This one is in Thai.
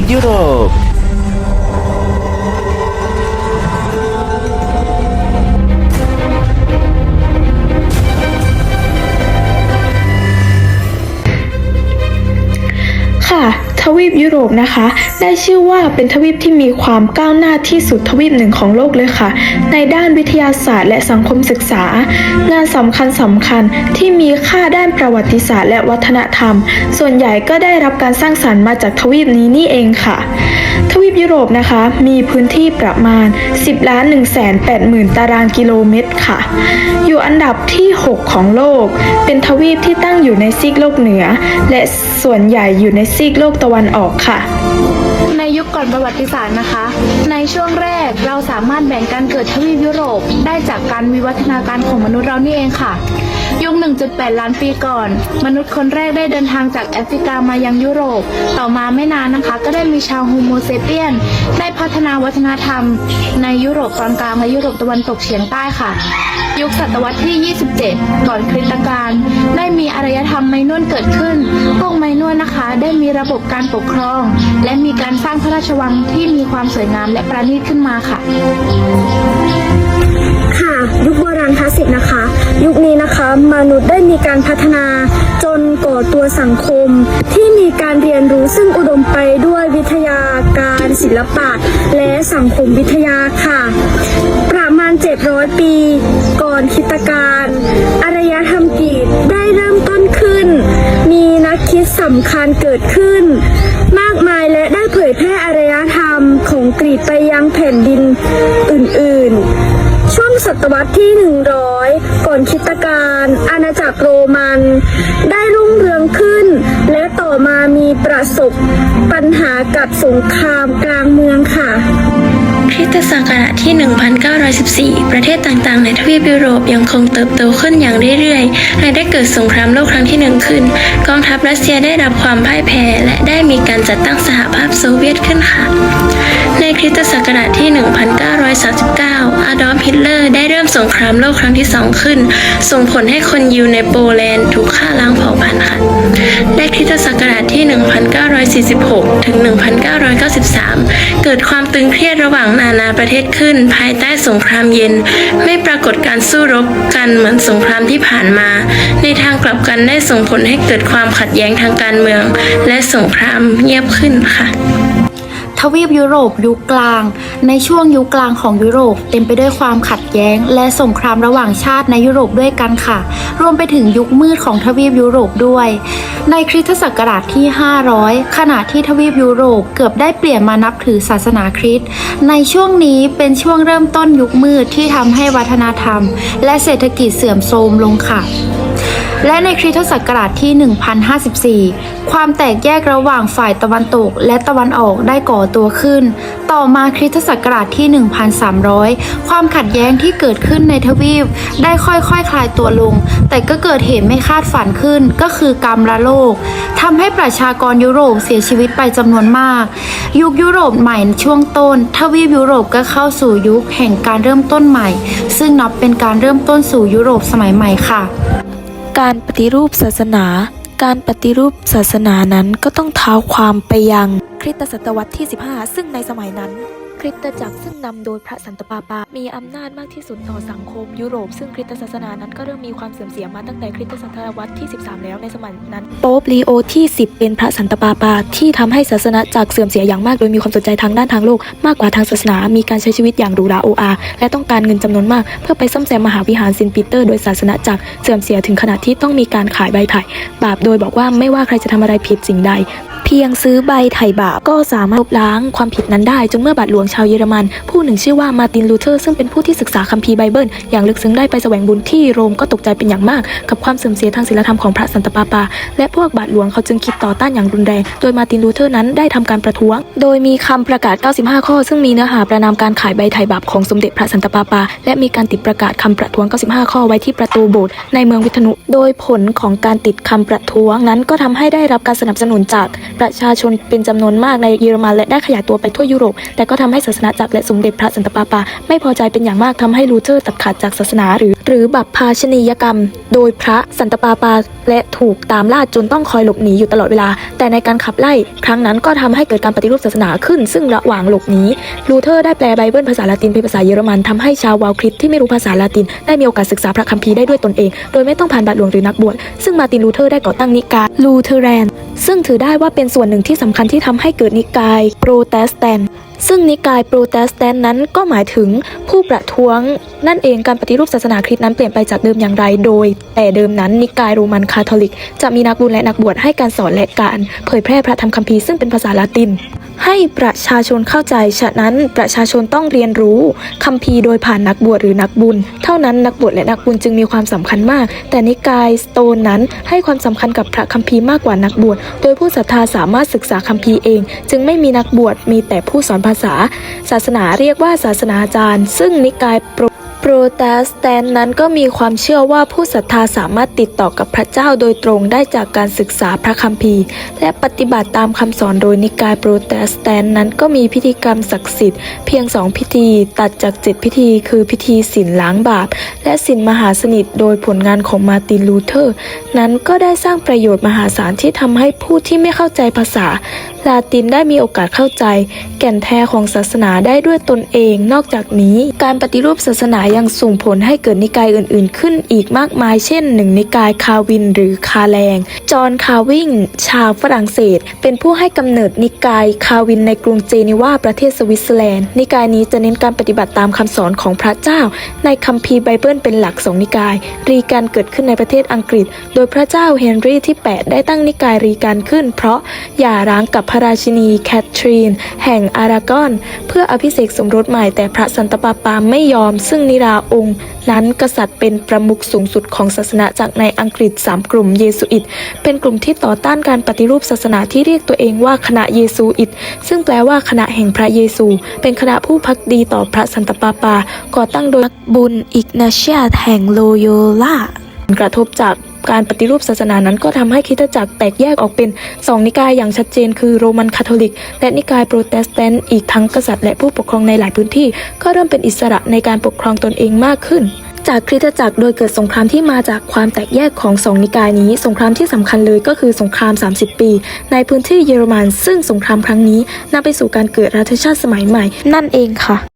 videoda. Ha. ทวีปยุโรปนะคะ ได้ชื่อว่าเป็นทวีปที่มีความก้าวหน้าที่สุดทวีปหนึ่งของโลกเลยค่ะ ในด้านวิทยาศาสตร์และสังคมศึกษา งานสำคัญสำคัญที่มีค่าด้านประวัติศาสตร์และวัฒนธรรม ส่วนใหญ่ก็ได้รับการสร้างสรรค์มาจากทวีปนี้นี่เองค่ะ ยุโรปนะคะ มีพื้นที่ประมาณ 10ล้าน1 8 0 0 0 ตารางกิโลเมตรค่ะ อยู่อันดับที่ 6 ของโลก เป็นทวีปที่ตั้งอยู่ในซีกโลกเหนือ และส่วนใหญ่อยู่ในซีกโลกตะวันออกค่ะ ยุคก่อนประวัติศาสตร์นะคะ ในช่วงแรกเราสามารถแบ่งการเกิดทวีปยุโรปได้จากการวิวัฒนาการของมนุษย์เรานี่เองค่ะ ยุค 1.8 ล้านปีก่อน มนุษย์คนแรกได้เดินทางจากแอฟริกามายังยุโรป ต่อมาไม่นานนะคะ ก็ได้มีชาวโฮโมเซเปียน ได้พัฒนาวัฒนธรรม ในยุโรปตอนกลางและยุโรปตะวันตกเฉียงใต้ค่ะ ยุคศตวรรษที่ 27 ก่อนคริสตกาลได้มีอารยธรรมไมนวนเกิดขึ้น พวกไมนวนนะคะ ได้มีระบบการปกครอง และมีการสร้าง ราชวังที่มีความสวยงามและประณีตขึ้นมาค่ะ ค่ะยุคโบราณคลาสสิกนะคะ ยุคนี้นะคะมนุษย์ได้มีการพัฒนาจนก่อตัวสังคม ที่มีการเรียนรู้ซึ่งอุดมไปด้วยวิทยาการศิลปะ และสังคมวิทยาค่ะ ประมาณ 700 ปีก่อนคริสตกาลอารยธรรมกรีกได้เริ่มต้นขึ้น มีนักคิดสำคัญเกิดขึ้นากมายและได้เผยแพร่อารยธรรมของกรีกไปยังแผ่นดินอื่น ๆ ช่วงศตวรรษที่ 100 ก่อนคริสตกาลอาณาจักรโรมัน ได้รุ่งเรืองขึ้น และต่อมามีประสบปัญหากับสงครามกลางเมืองค่ะ คริสตศักราชที่ 1914 ประเทศต่างๆ ในทวีปยุโรปยังคงเติบโตขึ้นอย่างเรื่อยๆและได้เกิดสงครามโลกครั้งที่หนึ่งขึ้น กองทัพรัสเซียได้รับความพ่ายแพ้และได้มีการจัดตั้งสหภาพโซเวียตขึ้นค่ะ ในคริสตศักราชที่ 1939 อาดอล์ฟฮิตเลอร์ได้เริ่มสงครามโลกครั้งที่สองขึ้น ส่งผลให้คนยิวในโปแลนด์ถูกฆ่าล้างเผ่าพันธุ์ค่ะและคริสตศักราชที่ 1946 ถึง 1993 เกิดความตึงเครียดระหว่างนานาประเทศขึ้น ภายใต้สงครามเย็น ไม่ปรากฏการสู้รบกันเหมือนสงครามที่ผ่านมา ในทางกลับกันได้ส่งผลให้เกิดความขัดแย้งทางการเมือง และสงครามเงียบขึ้นค่ะ วีปยุโรปยุคกลาง ในช่วงยุคกลางของยุโรปเต็มไปด้วยความขัดแย้ง และสงครามระหว่างชาติในยุโรปด้วยกันค่ะ รวมไปถึงยุคมืดของทวีปยุโรปด้วย ในคริสตศักราชที่ 500 ขณะที่ทวีปยุโรปเกือบได้เปลี่ยนมานับถือศาสนาคริสต์ในช่วงนี้เป็นช่วงเริ่มต้นยุคมืดที่ทำให้วัฒนธรรม และเศรษฐกิจเสื่อมโทรมลงค่ะ และในคริสตศักราชที่ 1054 ความแตกแยกระหว่างฝ่ายตะวันตกและตะวันออกได้ก่อตัวขึ้น ต่อมาคริสตศักราชที่ 1300 ความขัดแย้งที่เกิดขึ้นในทวีป ได้ค่อยๆคคลายตัวลง แต่ก็เกิดเหตุไม่คาดฝันขึ้นก็คือกรรมละโลกทำให้ประชากรยุโรปเสียชีวิตไปจำนวนมาก ยุคยุโรปใหม่ช่วงต้น ทวีปยุโรปก็เข้าสู่ยุคแห่งการเริ่มต้นใหม่ ซึ่งนับเป็นการเริ่มต้นสู่ยุโรปสมัยใหม่ค่ะ การปฏิรูปศาสนา การปฏิรูปศาสนานั้นก็ต้องเท้าความไปยังคริสตศตวรรษที่ 15 ซึ่งในสมัยนั้น ริสตจักรซึ่งนำโดยพระสันตะปาปา มีอำนาจมากที่สุดต่อสังคมยุโรป ซึ่งคริสตศาสนานั้นก็เริ่มมีความเสื่อมเสียมาตั้งแต่คริสตศตวรรษที่ 13 แล้วในสมัยนั้น โป๊ปลีโอที่ 10 เป็นพระสันตะปาปา ที่ทำให้ศาสนาจักรเสื่อมเสียอย่างมากโดยมีความสนใจทางด้านทางโลก มากกว่าทางศาสนา มีการใช้ชีวิตอย่างหรูหราโออาและต้องการเงินจำนวนมาก เพื่อไปซ่อมแซมมหาวิหารเซนต์ปีเตอร์โดยศาสนาจักรเสื่อมเสียถึงขนาดที่ต้องมีการขายใบไถ่บาปโดยบอกว่าไม่ว่าใครจะทำอะไรผิดสิ่งใด เพียงซื้อใบไถ่บาปก็สามารถลบล้างความผิดนั้นได้ จนเมื่อบาทหลวงชาวเยอรมัน ผู้หนึ่งชื่อว่ามาตินลูเทอร์ ซึ่งเป็นผู้ที่ศึกษาคัมภีร์ไบเบิล อย่างลึกซึ้งได้ไปแสวงบุญที่โรมก็ตกใจเป็นอย่างมาก กับความเสื่อมเสียทางศีลธรรมของพระสันตะปาปา และพวกบาทหลวงเขาจึงคิดต่อต้านอย่างรุนแรง โดยมาตินลูเทอร์นั้นได้ทำการประท้วง โดยมีคำประกาศ 95 ข้อ ซึ่งมีเนื้อหาประนามการขายใบไถ่บาปของสมเด็จพระสันตะปาปา และมีการติดประกาศคำประท้วง 95 ข้อไว้ที่ประตูโบสถ์ในเมืองวิษณุโดยผลของการติดคำประท้วงนั้นก็ทำให้ได้รับการสนับสนุนจากประชาชนเป็นจำนวนมากในเยอรมันและได้ขยายตัวไปทั่วยุโรป แต่ก็ทำให้ศาสนาจักรและสมเด็จพระสันตะปาปา ไม่พอใจเป็นอย่างมากทำให้ลูเทอร์ตัดขาดจากศาสนาหรือ หรือบัพพาชนียกรรม โดยพระสันตะปาปา และถูกตามล่าจนต้องคอยหลบหนีอยู่ตลอดเวลา แต่ในการขับไล่ครั้งนั้นก็ทำให้เกิดการปฏิรูปศาสนาขึ้น ซึ่งระหว่างหลบหนีลูเทอร์ได้แปลไบเบิลภาษาละตินเป็นภาษาเยอรมันทำให้ชาววาลคริสต์ที่ไม่รู้ภาษาละติน ได้มีโอกาสศึกษาพระคัมภีร์ได้ด้วยตนเอง โดยไม่ต้องผ่านบาทหลวงหรือนักบวชซึ่งมาตินลูเทอร์ได้ก่อตั้งนิกายลูเทเรนซึ่งถือได้ว่าเป็นส่วนหนึ่งที่สำคัญที่ทำให้เกิดนิกายโปรเตสแตนต์ ซึ่งนิกายโปรเตสแตนต์นั้นก็หมายถึงผู้ประท้วง นั่นเองการปฏิรูปศาสนาคริสต์นั้นเปลี่ยนไปจากเดิมอย่างไร โดย แต่เดิมนั้นนิกายโรมันคาทอลิก จะมีนักบุญและนักบวชให้การสอนและการเผยแพร่พระธรรมคัมภีร์ซึ่งเป็นภาษาละติน ให้ประชาชนเข้าใจ ฉะนั้นประชาชนต้องเรียนรู้คัมภีร์โดยผ่านนักบวชหรือนักบุญ เท่านั้นนักบวชและนักบุญจึงมีความสำคัญมาก แต่นิกายสโตนนั้นให้ความสำคัญกับพระคัมภีร์มากกว่านักบวช โดยผู้ศรัทธาสามารถศึกษาคัมภีร์เอง จึงไม่มีนักบวชมีแต่ผู้สอนภาษา ศาสนาเรียกว่าศาสนาจารย์ ซึ่งนิกายโปร ปรเตสแตนต์นั้นก็มีความเชื่อว่าผู้ศรัทธาสามารถติดต่อกับพระเจ้าโดยตรงได้จากการศึกษาพระคัมภีร์ และปฏิบัติตามคำสอนโดยนิกายโปรเตสแตนต์นั้นก็มีพิธีกรรมศักดิ์สิทธิ์เพียงสองพิธี ตัดจากเจ็ดพิธี คือพิธีศีลล้างบาป และศีลมหาสนิทโดยผลงานของมาตินลูเทอร์ นั้นก็ได้สร้างประโยชน์มหาศาลที่ทำให้ผู้ที่ไม่เข้าใจภาษาลาตินได้มีโอกาสเข้าใจ แก่นแท้ของศาสนาได้ด้วยตนเอง นอกจากนี้ การปฏิรูปศาสนายังส่งผลให้เกิดนิกายอื่นๆ ขึ้นอีกมากมาย เช่นหนึ่งนิกายคาวินหรือคาแรง จอห์นคาวิง ชาวฝรั่งเศส เป็นผู้ให้กำเนิดนิกายคาวินในกรุงเจนีวาประเทศสวิตเซอร์แลนด์ นิกายนี้จะเน้นการปฏิบัติตามคำสอนของพระเจ้า ในคัมภีร์ไบเบิลเป็นหลักสองนิกาย รีการเกิดขึ้นในประเทศอังกฤษ โดยพระเจ้าเฮนรี่ที่ 8 ได้ตั้งนิกายรีการขึ้น เพราะหย่าร้างกับพระราชินีแคทรีน แห่งอารากอน เพื่ออภิเษกสมรสใหม่แต่พระสันตะปาปาไม่ยอมซึ่งนิราองค์ นั้นกษัตริย์เป็นประมุขสูงสุดของศาสนาจากรในอังกฤษ 3 กลุ่มเยซูอิต เป็นกลุ่มที่ต่อต้านการปฏิรูปศาสนาที่เรียกตัวเองว่าคณะเยซูอิต ซึ่งแปลว่าคณะแห่งพระเยซู เป็นคณะผู้พักดีต่อพระสันตะปาปา ก่อตั้งโดยบุญอิกนาเชียแห่งโลโยลาผลกระทบจาก การปฏิรูปศาสนานั้นก็ทำให้คริสตจักรแตกแยกออกเป็นสองนิกายอย่างชัดเจน คือโรมันคาทอลิก และนิกายโปรเตสแตนต์อีกทั้งกษัตริย์และผู้ปกครองในหลายพื้นที่ ก็เริ่มเป็นอิสระในการปกครองตนเองมากขึ้นจากคริสตจักรโดยเกิดสงครามที่มาจากความแตกแยกของสองนิกายนี้ สงครามที่สำคัญเลยก็คือสงคราม 30 ปี ในพื้นที่เยอรมัน ซึ่งสงครามครั้งนี้นำไปสู่การเกิดรัฐชาติสมัยใหม่ นั่นเองค่ะ